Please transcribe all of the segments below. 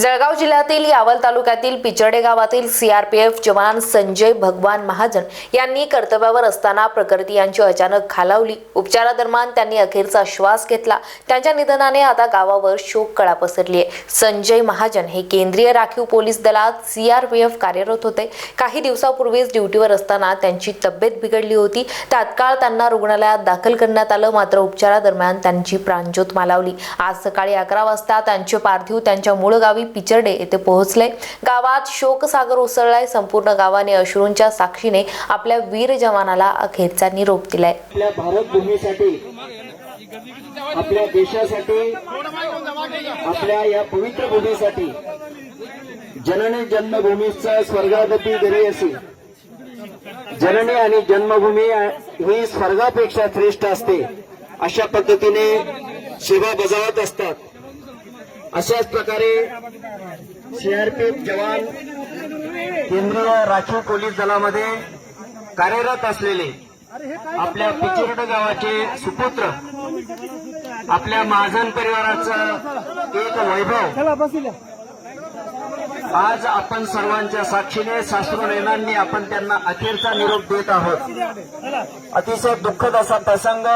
जळगाव जिल्ह्यातील यावल तालुक्यातील पिचर्डे गावातील सीआरपीएफ जवान संजय भगवान महाजन यांनी कर्तव्यावर असताना प्रकृती यांची अचानक खालावली. उपचारादरम्यान त्यांनी अखेरचा श्वास घेतला. त्यांच्या निधनाने आता गावावर शोक कळा पसरली आहे संजय महाजन हे केंद्रीय राखीव पोलीस दलात सीआरपीएफ कार्यरत होते. काही दिवसापूर्वीच ड्युटीवर असताना त्यांची तब्येत बिघडली होती. तात्काळ त्यांना रुग्णालयात दाखल करण्यात आलं. मात्र उपचारादरम्यान त्यांची प्राणज्योत मालावली. आज सकाळी अकरा वाजता त्यांचे पार्थिव त्यांच्या मूळ गावी पिचर्डे येथे पोहोचले गावात शोकसागर उसळलाय. संपूर्ण गावाने अश्रूंच्या साक्षीने आपल्या वीर जवानाला अखेरचा निरोप दिलाय. आपल्या भारत भूमीसाठी आपल्या देशासाठी आपल्या या पवित्र भूमीसाठी जननी जन्मभूमीचा स्वर्गागती गरी असेल जननी आणि जन्मभूमी ही स्वर्गापेक्षा श्रेष्ठ असते. अशा पद्धतीने सेवा बजावत असतात. अशाच प्रकारे सीआरपीएफ जवान केंद्रीय राखीव पोलीस दलामध्ये कार्यरत असलेले आपल्या पिचिरड गावाचे सुपुत्र आपल्या महाजन परिवाराचं एक वैभव. आज आपण सर्वांच्या साक्षीने सासरू आपण त्यांना अखेरचा निरोप देत आहोत. अतिशय दुःखद असा प्रसंग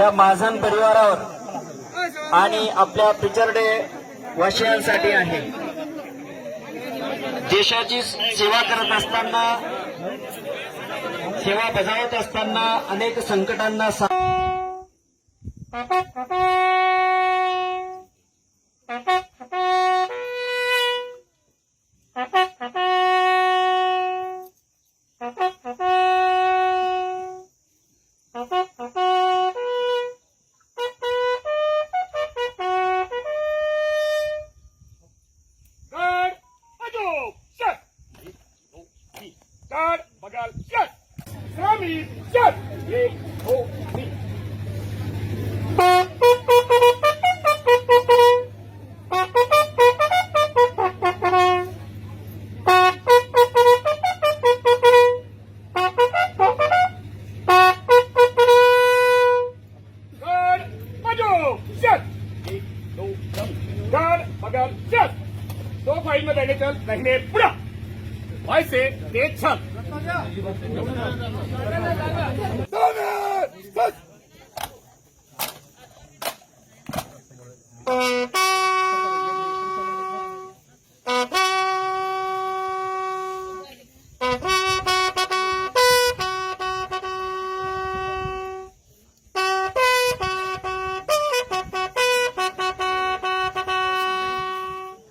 या महाजन परिवारावर आणि आपल्या पिचर्डे वासियांसाठी आहे. देशाची सेवा करत असताना सेवा बजावत असताना अनेक संकटांना सा- Guard, Bagal, shut. दो फाइल में देने चल. रहने पूरा 화이팅! 대천!